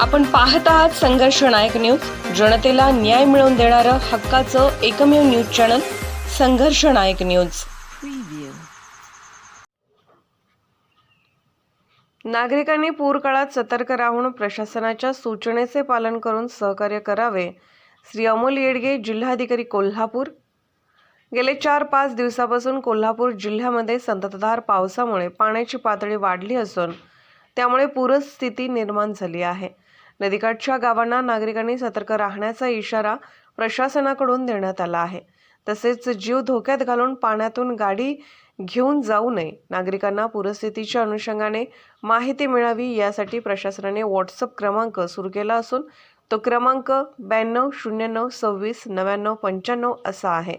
आपण पाहत आहात संघर्ष नायक न्यूज. जनतेला न्याय मिळवून देणारं हक्काचं एकमेव न्यूज चॅनल संघर्ष नायक न्यूज. नागरिकांनी पूर काळात सतर्क राहून प्रशासनाच्या सूचनेचे पालन करून सहकार्य करावे. श्री अमोल येडगे जिल्हाधिकारी कोल्हापूर. गेले चार पाच दिवसापासून कोल्हापूर जिल्ह्यामध्ये संततधार पावसामुळे पाण्याची पातळी वाढली असून त्यामुळे पूरस्थिती निर्माण झाली आहे. नदीकाठच्या गावांना नागरिकांनी सतर्क राहण्याचा इशारा प्रशासनाकडून देण्यात आला आहे. तसेच जीव धोक्यात घालून पाण्यातून गाडी घेऊन जाऊ नये. नागरिकांना पूरस्थितीच्या अनुषंगाने माहिती मिळावी यासाठी प्रशासनाने व्हॉट्सअप क्रमांक सुरू केला असून तो क्रमांक ब्याण्णव शून्य नऊ सव्वीस नव्याण्णव पंच्याण्णव असा आहे.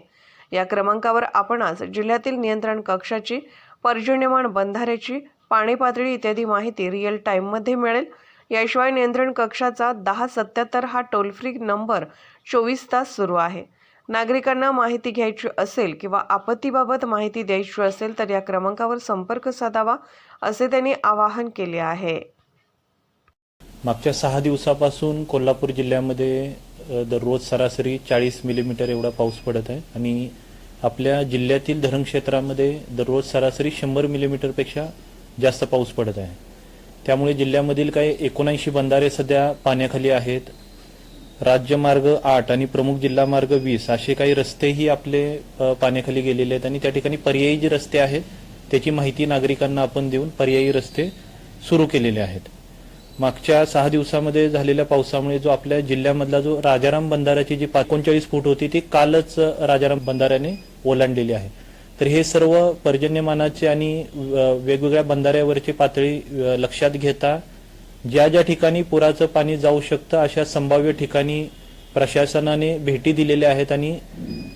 या क्रमांकावर आपण आज जिल्ह्यातील नियंत्रण कक्षाची पर्जन्यमान बंधाऱ्याची पाणी पातळी इत्यादी माहिती रिअल टाईममध्ये मिळेल. याशिवाय नियंत्रण कक्षाचा दहा सत्याहत्तर हा टोल फ्री नंबर चोवीस तास सुरू आहे. नागरिकांना माहिती घ्यायची असेल किंवा आपत्तीबाबत माहिती द्यायची असेल तर या क्रमांकावर संपर्क साधावा असे त्यांनी आवाहन केले आहे. मागच्या सहा दिवसापासून कोल्हापूर जिल्ह्यामध्ये दररोज सरासरी चाळीस मिलीमीटर एवढा पाऊस पडत आहे आणि आपल्या जिल्ह्यातील धरणक्षेत्रामध्ये दररोज सरासरी शंभर मिलीमीटरपेक्षा जास्त पाऊस पडत आहे. त्यामुळे जिल्ह्यामधील काही एकोणऐंशी बंधारे सध्या पाण्याखाली आहेत. राज्यमार्ग आठ आणि प्रमुख जिल्हा मार्ग वीस असे काही रस्तेही आपले पाण्याखाली गेलेले आहेत आणि त्या ठिकाणी पर्यायी जे रस्ते आहेत त्याची माहिती नागरिकांना आपण देऊन पर्यायी रस्ते सुरू केलेले आहेत. मागच्या सहा दिवसामध्ये झालेल्या पावसामुळे जो आपल्या जिल्ह्यामधला जो राजाराम बंधाऱ्याची जी एकोणचाळीस फूट होती ती कालच राजाराम बंधाऱ्याने ओलांडलेली आहे. तर हे सर्व पर्जन्यमानाचे आणि वेगवेगळ्या बंधाऱ्यावरची पातळी लक्षात घेता ज्या ज्या ठिकाणी पुराचं पाणी जाऊ शकतं अशा संभाव्य ठिकाणी प्रशासनाने भेटी दिलेल्या आहेत आणि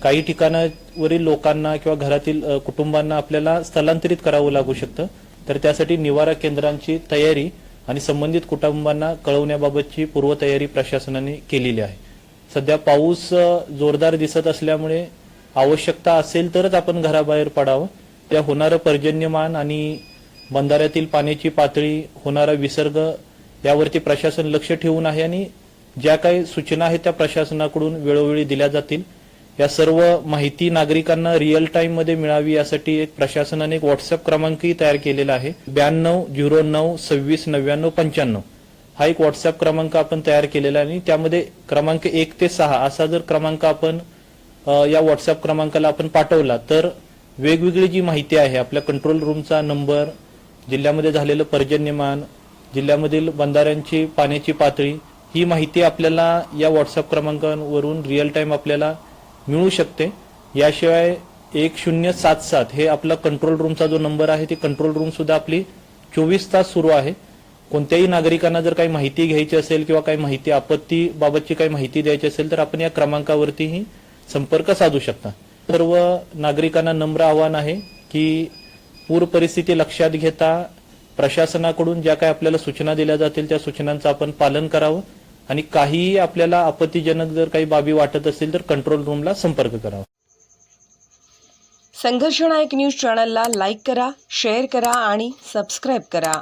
काही ठिकाणावरील लोकांना किंवा घरातील कुटुंबांना आपल्याला स्थलांतरित करावं लागू शकतं. तर त्यासाठी निवारा केंद्रांची तयारी आणि संबंधित कुटुंबांना कळवण्याबाबतची पूर्वतयारी प्रशासनाने केलेली आहे. सध्या पाऊस जोरदार दिसत असल्यामुळे आवश्यकता असेल तरच आपण घराबाहेर पडावं. त्या होणारं पर्जन्यमान आणि बंधाऱ्यातील पाण्याची पातळी होणारा विसर्ग यावरती प्रशासन लक्ष ठेवून आहे आणि ज्या काही सूचना आहेत त्या प्रशासनाकडून वेळोवेळी दिल्या जातील. या सर्व माहिती नागरिकांना रिअल टाइममध्ये मिळावी यासाठी एक प्रशासनाने एक व्हॉट्सअप क्रमांकही तयार केलेला आहे. ब्याण्णव झिरो नऊ सव्वीस नव्याण्णव पंच्याण्णव. हा एक व्हॉट्सअप क्रमांक आपण तयार केलेला आहे आणि त्यामध्ये क्रमांक एक ते सहा असा जर क्रमांक आपण या व्हॉट्सअप क्रमांकाला आपण पाठवला तर वेगवेगळी जी माहिती आहे आपल्या कंट्रोल रूमचा नंबर जिल्ह्यामध्ये झालेलं पर्जन्यमान जिल्ह्यामधील बंधाऱ्यांची पाण्याची पातळी ही माहिती आपल्याला या व्हॉट्सअप क्रमांकावरून रिअल टाइम आपल्याला मिळू शकते. याशिवाय एक शून्य सात सात हे आपला कंट्रोल रूमचा जो नंबर आहे ती कंट्रोल रूम सुद्धा आपली चोवीस तास सुरू आहे. कोणत्याही नागरिकांना जर काही माहिती घ्यायची असेल किंवा काही माहिती आपत्तीबाबतची काही माहिती द्यायची असेल तर आपण या क्रमांकावरतीही संपर्क साधू शकता. सर्व नागरिकांना नम्र आव्हान आहे की पूर परिस्थिती लक्षात घेता प्रशासनाकडून ज्या काही आपल्याला सूचना दिल्या जातील त्या सूचनांचं आपण पालन करावं आणि काहीही आपल्याला आपत्तीजनक जर काही बाबी वाटत असतील तर कंट्रोल रूमला संपर्क करावा. संघर्षनायक न्यूज चॅनलला लाईक करा शेअर करा आणि सबस्क्राईब करा.